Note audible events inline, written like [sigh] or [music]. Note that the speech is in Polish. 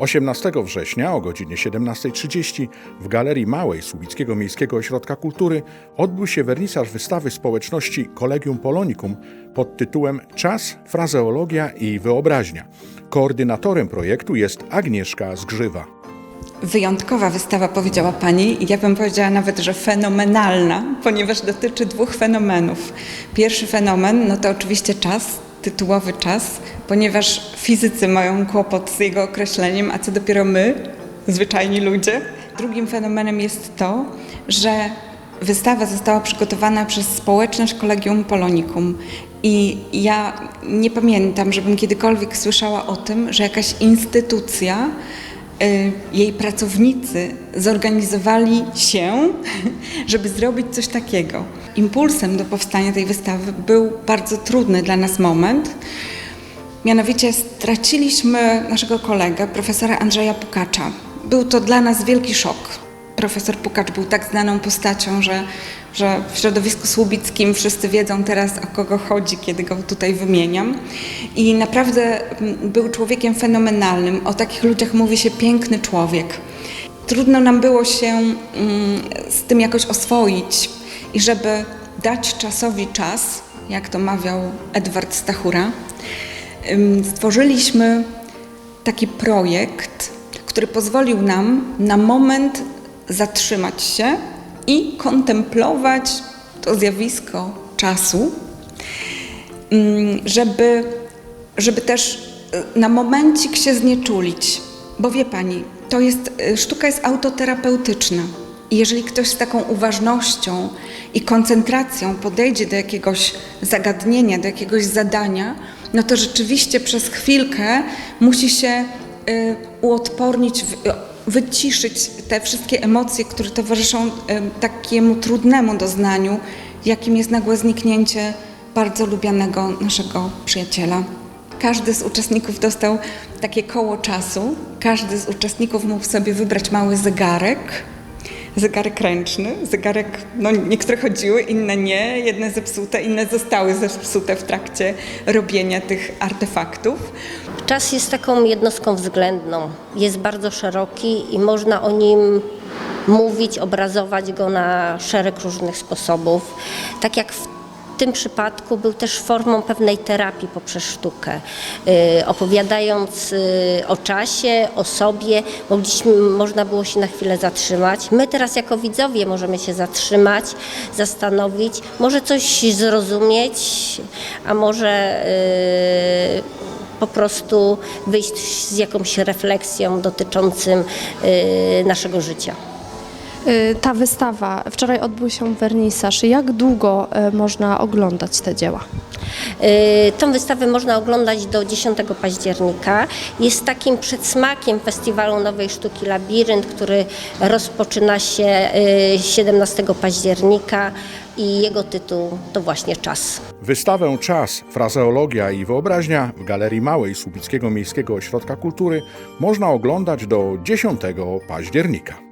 18 września o godzinie 17.30 w Galerii Małej Słubickiego Miejskiego Ośrodka Kultury odbył się wernisaż wystawy społeczności Collegium Polonicum pod tytułem Czas, frazeologia i wyobraźnia. Koordynatorem projektu jest Agnieszka Zgrzywa. Wyjątkowa wystawa, powiedziała Pani, i ja bym powiedziała nawet, że fenomenalna, ponieważ dotyczy dwóch fenomenów. Pierwszy fenomen, no to oczywiście czas, tytułowy czas, ponieważ fizycy mają kłopot z jego określeniem, a co dopiero my, zwyczajni ludzie. Drugim fenomenem jest to, że wystawa została przygotowana przez społeczność Collegium Polonicum. I ja nie pamiętam, żebym kiedykolwiek słyszała o tym, że jakaś instytucja y, jej pracownicy zorganizowali się, [laughs] żeby zrobić coś takiego. Impulsem do powstania tej wystawy był bardzo trudny dla nas moment. Mianowicie straciliśmy naszego kolegę, profesora Andrzeja Pukacza. Był to dla nas wielki szok. Profesor Pukacz był tak znaną postacią, że, że w środowisku słubickim wszyscy wiedzą teraz o kogo chodzi, kiedy go tutaj wymieniam. I naprawdę mm, był człowiekiem fenomenalnym. O takich ludziach mówi się piękny człowiek. Trudno nam było się mm, z tym jakoś oswoić i żeby dać czasowi czas, jak to mawiał Edward Stachura, stworzyliśmy taki projekt, który pozwolił nam na moment zatrzymać się i kontemplować to zjawisko czasu, żeby, żeby też y, na momencik się znieczulić. Bo wie Pani, to jest, y, sztuka jest autoterapeutyczna. I jeżeli ktoś z taką uważnością i koncentracją podejdzie do jakiegoś zagadnienia, do jakiegoś zadania, no to rzeczywiście przez chwilkę musi się y, uodpornić, w- wyciszyć te wszystkie emocje, które towarzyszą y, takiemu trudnemu doznaniu, jakim jest nagłe zniknięcie bardzo lubianego naszego przyjaciela. Każdy z uczestników dostał takie koło czasu. Każdy z uczestników mógł sobie wybrać mały zegarek, zegarek ręczny. Zegarek, no niektóre chodziły, inne nie, jedne zepsute, inne zostały zepsute w trakcie robienia tych artefaktów. Czas jest taką jednostką względną. Jest bardzo szeroki i można o nim mówić, obrazować go na szereg różnych sposobów. Tak jak w tym przypadku był też formą pewnej terapii poprzez sztukę. Yy, opowiadając yy, o czasie, o sobie, mogliśmy, można było się na chwilę zatrzymać. My teraz jako widzowie możemy się zatrzymać, zastanowić, może coś zrozumieć, a może yy, po prostu wyjść z jakąś refleksją dotyczącym y, naszego życia. Y, Ta wystawa, wczoraj odbył się wernisaż. Jak długo y, można oglądać te dzieła? Y, Tą wystawę można oglądać do 10 października. Jest takim przedsmakiem Festiwalu Nowej Sztuki Labirynt, który rozpoczyna się y, 17 października i jego tytuł to właśnie Czas. Wystawę Czas, frazeologia i wyobraźnia w Galerii Małej Słubickiego Miejskiego Ośrodka Kultury można oglądać do 10 października.